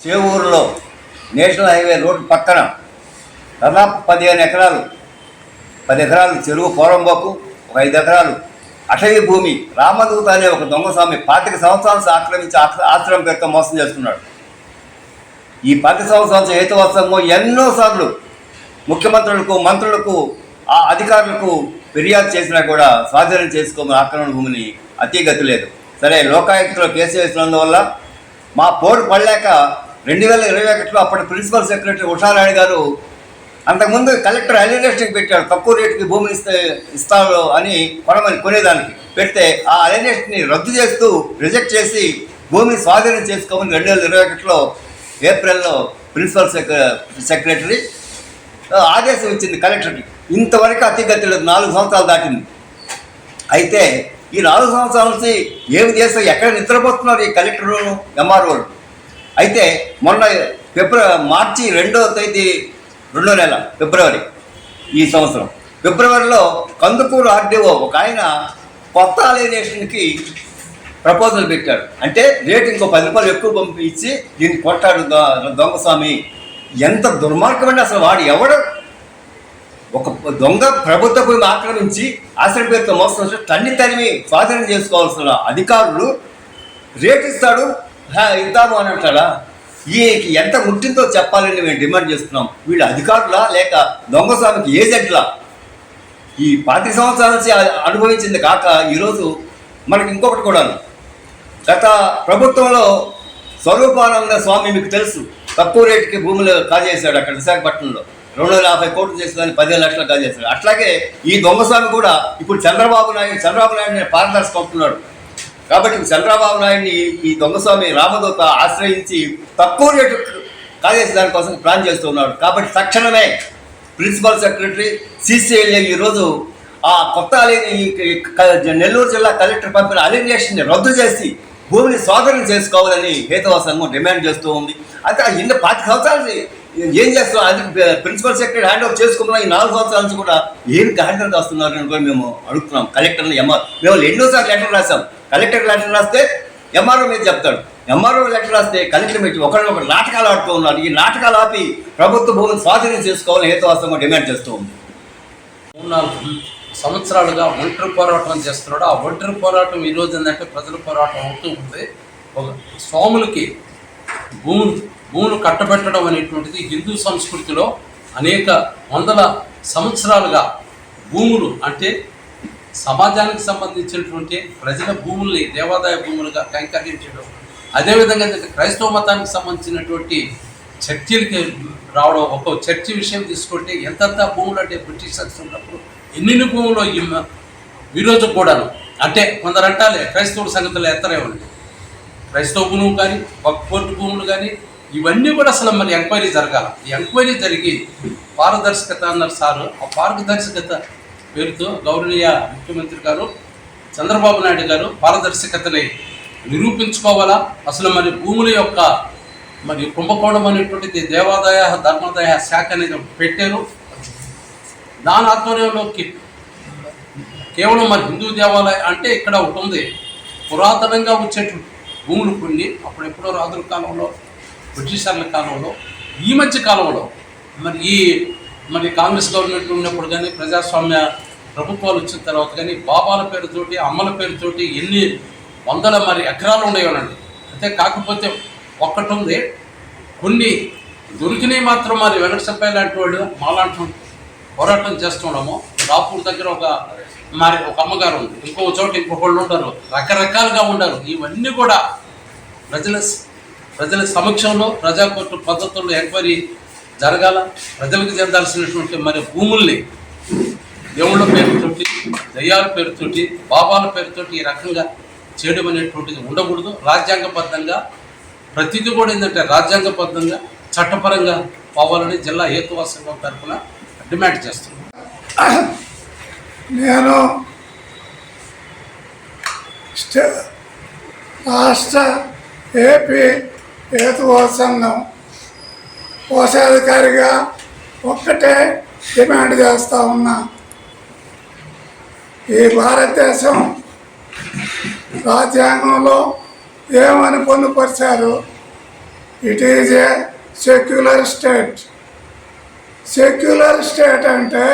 చేవూరులో national highway road పక్కన దాదాపు పదిహేను ఎకరాలు పది ఎకరాలు చెరువు పోరంబోకు ఒక ఐదు ఎకరాలు అటవీ భూమి రామదూత అనే ఒక దొంగస్వామి పాతిక సంవత్సరాలు ఆక్రమించి ఆశ్రమం పేరుతో మోసం చేస్తున్నాడు. ఈ పాతిక సంవత్సరాల హేతువాసంలో ఎన్నోసార్లు ముఖ్యమంత్రులకు మంత్రులకు ఆ అధికారులకు ఫిర్యాదు చేసినా కూడా స్వాధీనం చేసుకోమని ఆక్రమణ భూమిని అతిగతి లేదు. సరే లోకాయుక్తలో కేసు వేసినందువల్ల మా పోరు పడలేక రెండు వేల ఇరవై ఒకటిలో అప్పటి ప్రిన్సిపల్ సెక్రటరీ ఉషారాణి గారు అంతకుముందు కలెక్టర్ అలినేషన్కి పెట్టాడు తక్కువ రేటుకి భూమిని ఇస్తే ఇస్తారు అని కొనమని కొనేదానికి పెడితే ఆ అలినేషన్ని రద్దు చేస్తూ రిజెక్ట్ చేసి భూమిని స్వాధీనం చేసుకోమని రెండు వేల ఇరవై ఒకటిలో ఏప్రిల్లో ప్రిన్సిపల్ సెక్రటరీ ఆదేశం ఇచ్చింది కలెక్టర్కి. ఇంతవరకు అతిగతి లేదు నాలుగు సంవత్సరాలు దాటింది. అయితే ఈ నాలుగు సంవత్సరాల నుంచి ఏమి చేస్తే ఎక్కడ నిద్రపోతున్నారు ఈ కలెక్టరు ఎంఆర్ఓలు? అయితే మొన్న ఫిబ్రవరి మార్చి రెండో తేదీ రెండో నెల ఫిబ్రవరి ఈ సంవత్సరం. ఫిబ్రవరిలో కందుకూరు ఆర్డీఓ ఒక ఆయన కొత్త అలినేషన్కి ప్రపోజల్ పెట్టాడు అంటే రేటు ఇంకో పది రూపాయలు ఎక్కువ పంపించి దీన్ని కొట్టాడు దొంగస్వామి ఎంత దుర్మార్గం అసలు వాడు ఎవడు? ఒక దొంగ ప్రభుత్వ భూమి ఆక్రమించి ఆశ్రమ పేరుతో మోసం తన్ని తరిమి స్వాధీనం చేసుకోవాల్సిన అధికారులు రేటు ఇస్తాడు ఇద్దాము అని అంటాడా ఈ ఎంత ముట్టిందో చెప్పాలని మేము డిమాండ్ చేస్తున్నాం. వీళ్ళు అధికారులా లేక దొంగస్వామికి ఏజెంట్లా? ఈ పాతి సంవత్సరాల నుంచి అనుభవించింది కాక ఈరోజు మనకి ఇంకొకటి కూడా గత ప్రభుత్వంలో స్వరూపానంద స్వామి మీకు తెలుసు. తక్కువ రేటుకి భూములు కాజేశాడు అక్కడ విశాఖపట్నంలో. రెండు వందల యాభై కోట్లు చేసేదాన్ని పదిహేను లక్షలు కాజేశాడు. అట్లాగే ఈ దొంగస్వామి కూడా ఇప్పుడు చంద్రబాబు నాయుడు చంద్రబాబు నాయుడు పారదర్శకుంటున్నాడు కాబట్టి చంద్రబాబు నాయుడిని ఈ- దొంగస్వామి రామదూత ఆశ్రయించి తక్కువ రేటు కాజేసి దానికోసం ప్లాన్ చేస్తూ ఉన్నాడు. కాబట్టి తక్షణమే ప్రిన్సిపల్ సెక్రటరీ సిసిఐ ఈరోజు ఆ కొత్త నెల్లూరు జిల్లా కలెక్టర్ పంపిన అలినేషన్ రద్దు చేసి భూమిని స్వాధీనం చేసుకోవాలని హేతవ సంఘం డిమాండ్ చేస్తూ ఉంది. అయితే ఇన్ని పాతిక సంవత్సరాలు ఏం చేస్తున్నాం అది ప్రిన్సిపల్ సెక్రటరీ హ్యాండ్ ఓవర్ చేసుకున్నా ఈ నాలుగు సంవత్సరాల నుంచి కూడా ఏం గాడిదలు రాస్తున్నారు అని కూడా మేము అడుగుతున్నాం. కలెక్టర్ని ఎంఆర్ మేము ఎన్నోసార్లు లెటర్ రాసాం కలెక్టర్ లెటర్ రాస్తే ఎంఆర్ఓ మీద చెప్తాడు. ఎంఆర్ఓ లెటర్ రాస్తే కలెక్టర్ మీద ఒకరినొకరు నాటకాలు ఆడుతూ ఉన్నారు. ఈ నాటకాలు ఆపి ప్రభుత్వ భూమిని స్వాధీనం చేసుకోవాలని హేతువాస్తంగా డిమాండ్ చేస్తూ ఉంది. మూడు నాలుగు సంవత్సరాలుగా ఒంటరి పోరాటం చేస్తున్నాడు. ఆ ఒంటరి పోరాటం ఈ రోజు ఏంటంటే ప్రజల పోరాటం అవుతూ ఉంది. ఒక స్వాములకి భూమి భూములు కట్టబెట్టడం అనేటువంటిది హిందూ సంస్కృతిలో అనేక వందల సంవత్సరాలుగా భూములు అంటే సమాజానికి సంబంధించినటువంటి ప్రజల భూముల్ని దేవాదాయ భూములుగా కైంకర్యించడం. అదేవిధంగా క్రైస్తవ మతానికి సంబంధించినటువంటి చర్చిలకి రావడం ఒక చర్చి విషయం తీసుకుంటే ఎంతంత భూములు అంటే బ్రిటిషర్స్ ఉన్నప్పుడు ఎన్ని భూములు ఈరోజు కూడాను? అంటే కొందరు అంటాలే క్రైస్తవుల సంగతులు ఎత్తరే ఉంది క్రైస్తవ భూములు కానీ ఒక కోర్టు భూములు కానీ ఇవన్నీ కూడా అసలు మరి ఎంక్వైరీ జరగాలి. ఈ ఎంక్వైరీ జరిగి పారదర్శకత అన్నారు సారు. ఆ పారదర్శకత పేరుతో గౌరవనీయ ముఖ్యమంత్రి గారు చంద్రబాబు నాయుడు గారు పారదర్శకతని నిరూపించుకోవాలా? అసలు మరి భూముల యొక్క మరి కుంభకోణం అనేటువంటిది దేవాదాయ ధర్మాదాయ శాఖ అనేది పెట్టారు. దాని ఆధ్వర్యంలోకి కేవలం మరి హిందూ దేవాలయం అంటే ఇక్కడ ఉంటుంది. పురాతనంగా వచ్చేటువంటి భూములు కొన్ని. అప్పుడు ఎప్పుడో రాజుల కాలంలో బ్రిటిషర్ల కాలంలో ఈ మధ్య కాలంలో మరి ఈ మరి కాంగ్రెస్ గవర్నమెంట్ ఉన్నప్పుడు కానీ ప్రజాస్వామ్య ప్రభుత్వాలు వచ్చిన తర్వాత కానీ బాబాల పేరుతోటి అమ్మల పేరుతోటి ఎన్ని వందల మరి ఎకరాలు ఉండేవనండి అంతే కాకపోతే ఒక్కటి ఉంది. కొన్ని దొరికినవి మాత్రం మరి వెంకటసప్పయ్య లాంటి వాళ్ళు మాలాంటి పోరాటం చేస్తుండము. రాపూర్ దగ్గర ఒక మరి ఒక అమ్మగారు ఉంది. ఇంకో చోట ఇంకొకళ్ళు ఉంటారు రకరకాలుగా ఉండరు. ఇవన్నీ కూడా ప్రజల ప్రజల సమక్షంలో ప్రజాకోర్టు పద్ధతుల్లో ఎంక్వైరీ జరగాల. ప్రజలకు చెందాల్సినటువంటి మరి భూముల్ని దేవుళ్ళ పేరుతోటి దయ్యాల పేరుతోటి బాబాల పేరుతోటి ఈ రకంగా చేయడం అనేటువంటిది ఉండకూడదు. రాజ్యాంగబద్ధంగా ప్రతిదీ కూడా ఏంటంటే రాజ్యాంగబద్ధంగా చట్టపరంగా పోవాలని జిల్లా హేతువా సంఘం తరఫున డిమాండ్ చేస్తున్నాను నేను రాష్ట్ర ఏపీ హేతువా సంఘం కోశాధికారిగా ఒక్కటే డిమాండ్ చేస్తూ ఉన్నా. ఈ భారతదేశం రాజ్యాంగంలో ఏమని పొందుపరిచారు? It is a secular state secular state అంటే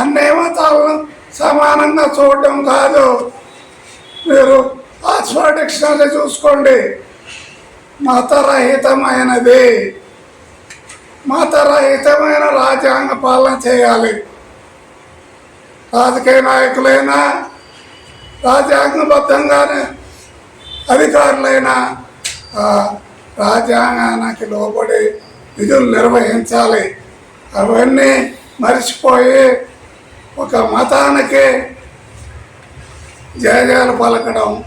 అన్ని మతాలను సమానంగా చూడడం కాదు. మీరు ఆక్స్ఫర్డ్ డిక్షనరీ చూసుకోండి. మతరహితమైనది. మతరహితమైన రాజ్యాంగ పాలన చేయాలి. రాజకీయ నాయకులైనా రాజ్యాంగబద్ధంగానే అధికారులైనా రాజ్యాంగానికి లోబడి విధులు నిర్వహించాలి. అవన్నీ మర్చిపోయి ఒక మతానికి జయజాలు పలకడం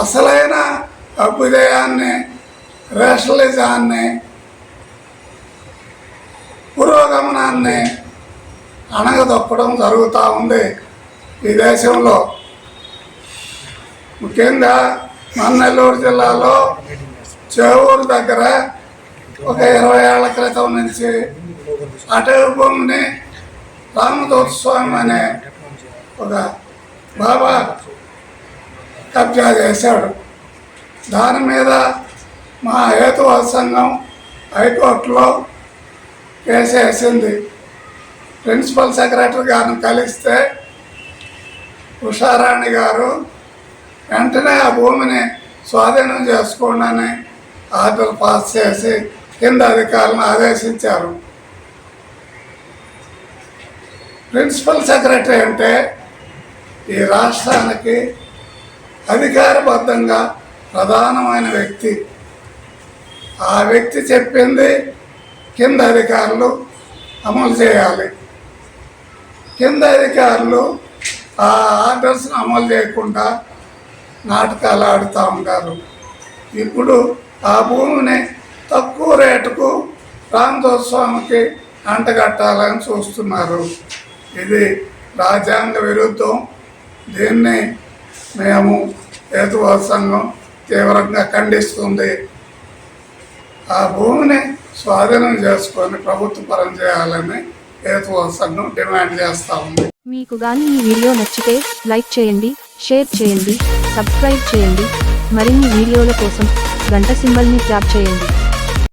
అసలైన అభ్యుదయాన్ని రేషనలిజాన్ని పురోగమనాన్ని అణగదొక్కడం జరుగుతూ ఉంది ఈ దేశంలో. ముఖ్యంగా మన నెల్లూరు జిల్లాలో చేవూరు దగ్గర ఒక ఇరవై ఏళ్ళ క్రితం నుంచి అటవీ భూమిని రామదూత స్వామి అనే ఒక బాబా కబ్జా చేశాడు. దాని మీద మా హేతువ సంఘం హైకోర్టులో కేసు వేసింది. ప్రిన్సిపల్ సెక్రటరీ గారిని కలిస్తే ఉషారాణి గారు వెంటనే ఆ భూమిని స్వాధీనం చేసుకోండి అని ఆర్డర్ పాస్ చేసి కింద అధికారులను ఆదేశించారు. ప్రిన్సిపల్ సెక్రటరీ అంటే ఈ రాష్ట్రానికి అధికారబద్ధంగా ప్రధానమైన వ్యక్తి. ఆ వ్యక్తి చెప్పింది కింద అధికారులు అమలు చేయాలి. కింద అధికారులు ఆ ఆర్డర్స్ని అమలు చేయకుండా నాటకాలు ఆడుతూ ఉంటారు. ఇప్పుడు ఆ భూమిని తక్కువ రేటుకు రామదోస్వామికి అంటగట్టాలని చూస్తున్నారు. ఇది రాజ్యాంగ విరుద్ధం. దీన్ని మేము హేతువాద సంఘం తీవ్రంగా ఖండిస్తుంది. ఆ భూమిని స్వాధీనం చేసుకొని ప్రభుత్వ పరం చేయాలని హేతువాద సంఘం డిమాండ్ చేస్తూ ఉంది. మీకు గాని ఈ వీడియో నచ్చితే లైక్ చేయండి షేర్ చేయండి సబ్స్క్రైబ్ చేయండి. మరిన్ని వీడియోల కోసం గంట సింబల్ని ట్యాప్ చేయండి.